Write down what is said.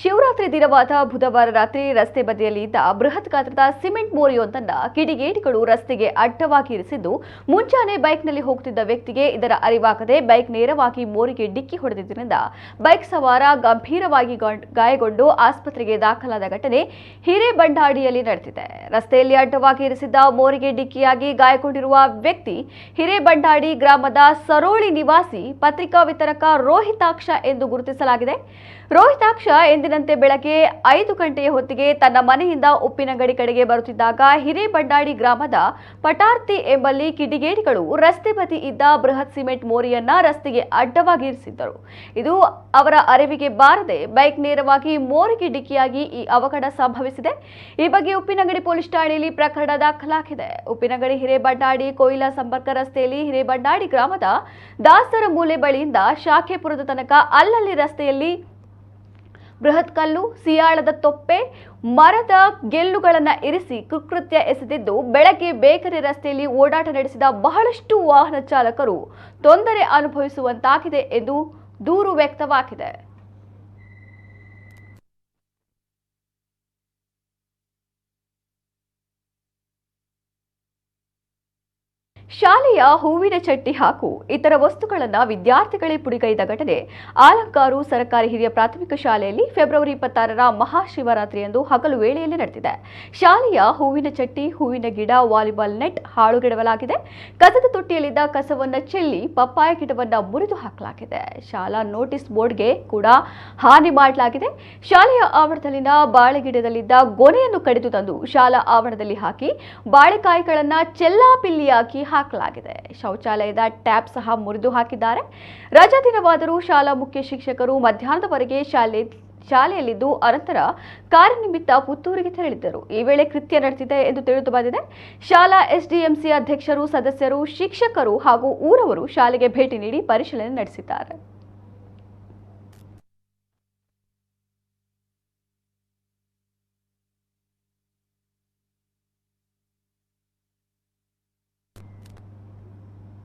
ಶಿವರಾತ್ರಿ ದಿನವಾದ ಬುಧವಾರ ರಾತ್ರಿ ರಸ್ತೆ ಬದಿಯಲ್ಲಿ ಇದ್ದ ಬೃಹತ್ ಗಾತ್ರದ ಸಿಮೆಂಟ್ ಮೋರಿಯೊಂದನ್ನ ಕಿಡಿಗೇಡಿಗಳು ರಸ್ತೆಗೆ ಅಡ್ಡವಾಗಿ ಇರಿಸಿದ್ದು ಮುಂಚಾನೆ ಬೈಕ್ನಲ್ಲಿ ಹೋಗ್ತಿದ್ದ ವ್ಯಕ್ತಿಗೆ ಇದರ ಅರಿವಾಗದೆ ಬೈಕ್ ನೇರವಾಗಿ ಮೋರಿಗೆ ಡಿಕ್ಕಿ ಹೊಡೆದಿದ್ದರಿಂದ ಬೈಕ್ ಸವಾರ ಗಂಭೀರವಾಗಿ ಗಾಯಗೊಂಡು ಆಸ್ಪತ್ರೆಗೆ ದಾಖಲಾದ ಘಟನೆ ಹಿರೇಬಂಡಾಡಿಯಲ್ಲಿ ನಡೆದಿದೆ. ರಸ್ತೆಯಲ್ಲಿ ಅಡ್ಡವಾಗಿ ಇರಿಸಿದ್ದ ಮೋರಿಗೆ ಡಿಕ್ಕಿಯಾಗಿ ಗಾಯಗೊಂಡಿರುವ ವ್ಯಕ್ತಿ ಹಿರೇಬಂಡಾಡಿ ಗ್ರಾಮದ ಸರೋಳಿ ನಿವಾಸಿ ಪತ್ರಿಕಾ ವಿತರಕ ರೋಹಿತಾಕ್ಷ ಎಂದು ಗುರುತಿಸಲಾಗಿದೆ. ರೋಹಿತಾಕ್ಷ ಎಂದಿನಂತೆ ಬೆಳಗ್ಗೆ ಐದು ಗಂಟೆಯ ಹೊತ್ತಿಗೆ ತನ್ನ ಮನೆಯಿಂದ ಉಪ್ಪಿನಂಗಡಿ ಕಡೆಗೆ ಬರುತ್ತಿದ್ದಾಗ ಹಿರೇಬಂಡಾಡಿ ಗ್ರಾಮದ ಪಟಾರ್ತಿ ಎಂಬಲ್ಲಿ ಕಿಡಿಗೇಡಿಗಳು ರಸ್ತೆ ಬದಿ ಇದ್ದ ಬೃಹತ್ ಸಿಮೆಂಟ್ ಮೋರಿಯನ್ನ ರಸ್ತೆಗೆ ಅಡ್ಡವಾಗಿರಿಸಿದ್ದರು. ಇದು ಅವರ ಅರಿವಿಗೆ ಬಾರದೆ ಬೈಕ್ ನೇರವಾಗಿ ಮೋರಿಗೆ ಡಿಕ್ಕಿಯಾಗಿ ಈ ಅವಘಡ ಸಂಭವಿಸಿದೆ. ಈ ಬಗ್ಗೆ ಉಪ್ಪಿನಂಗಡಿ ಪೊಲೀಸ್ ಠಾಣೆಯಲ್ಲಿ ಪ್ರಕರಣ ದಾಖಲಾಗಿದೆ. ಉಪ್ಪಿನಂಗಡಿ ಹಿರೇಬಂಡಾಡಿ ಕೊಯ್ಲಾ ಸಂಪರ್ಕ ರಸ್ತೆಯಲ್ಲಿ ಹಿರೇಬಂಡಾಡಿ ಗ್ರಾಮದ ದಾಸರ ಮೂಲೆ ಬಳಿಯಿಂದ ಶಾಖೆಪುರದ ತನಕ ಅಲ್ಲಲ್ಲಿ ರಸ್ತೆಯಲ್ಲಿ ಬೃಹತ್ ಕಲ್ಲು, ಸಿಯಾಳದ ತೊಪ್ಪೆ, ಮರದ ಗೆಲ್ಲುಗಳನ್ನು ಇರಿಸಿ ಕುಕೃತ್ಯ ಎಸೆದಿದ್ದು, ಬೆಳಗ್ಗೆ ಬೇಕರಿ ರಸ್ತೆಯಲ್ಲಿ ಓಡಾಟ ನಡೆಸಿದ ಬಹಳಷ್ಟು ವಾಹನ ಚಾಲಕರು ತೊಂದರೆ ಅನುಭವಿಸುವಂತಾಗಿದೆ ಎಂದು ದೂರು ವ್ಯಕ್ತವಾಗಿದೆ. ಶಾಲೆಯ ಹೂವಿನ ಚಟ್ಟಿ ಹಾಗೂ ಇತರ ವಸ್ತುಗಳನ್ನು ವಿದ್ಯಾರ್ಥಿಗಳೇ ಪುಡಿಗೈದ ಘಟನೆ. ಆಲಂಕಾರು ಸರ್ಕಾರಿ ಹಿರಿಯ ಪ್ರಾಥಮಿಕ ಶಾಲೆಯಲ್ಲಿ ಫೆಬ್ರವರಿ ಇಪ್ಪತ್ತಾರರ ಮಹಾಶಿವರಾತ್ರಿಯಂದು ಹಗಲು ವೇಳೆಯಲ್ಲಿ ನಡೆದಿದೆ. ಶಾಲೆಯ ಹೂವಿನ ಚಟ್ಟಿ, ಹೂವಿನ ಗಿಡ, ವಾಲಿಬಾಲ್ ನೆಟ್ ಹಾಳುಗೆಡವಲಾಗಿದೆ. ಕಸದ ತೊಟ್ಟಿಯಲ್ಲಿದ್ದ ಕಸವನ್ನು ಚೆಲ್ಲಿ ಪಪ್ಪಾಯ ಗಿಡವನ್ನು ಮುರಿದು ಹಾಕಲಾಗಿದೆ. ಶಾಲಾ ನೋಟಿಸ್ ಬೋರ್ಡ್ಗೆ ಕೂಡ ಹಾನಿ ಮಾಡಲಾಗಿದೆ. ಶಾಲೆಯ ಆವರಣದಲ್ಲಿನ ಬಾಳೆ ಗಿಡದಲ್ಲಿದ್ದ ಗೊನೆಯನ್ನು ಕಡಿದು ತಂದು ಶಾಲಾ ಆವರಣದಲ್ಲಿ ಹಾಕಿ ಬಾಳೆಕಾಯಿಗಳನ್ನ ಚೆಲ್ಲಾಪಿಲ್ಲಿಯಾಗಿ ಹಾಕಲಾಗಿದೆ ಶೌಚಾಲಯದ ಟ್ಯಾಪ್ ಸಹ ಮುರಿದು ಹಾಕಿದ್ದಾರೆ. ರಜಾ ದಿನವಾದರೂ ಶಾಲಾ ಮುಖ್ಯ ಶಿಕ್ಷಕರು ಮಧ್ಯಾಹ್ನದವರೆಗೆ ಶಾಲೆ ಶಾಲೆಯಲ್ಲಿದ್ದು ಅನಂತರ ಕಾರ್ಯನಿಮಿತ್ತ ಪುತ್ತೂರಿಗೆ ತೆರಳಿದ್ದರು. ಈ ವೇಳೆ ಕೃತ್ಯ ನಡೆದಿದೆ ಎಂದು ತಿಳಿದು ಬಂದಿದೆ. ಶಾಲಾ ಎಸ್ಡಿಎಂಸಿ ಅಧ್ಯಕ್ಷರು, ಸದಸ್ಯರು, ಶಿಕ್ಷಕರು ಹಾಗೂ ಊರವರು ಶಾಲೆಗೆ ಭೇಟಿ ನೀಡಿ ಪರಿಶೀಲನೆ ನಡೆಸಿದ್ದಾರೆ.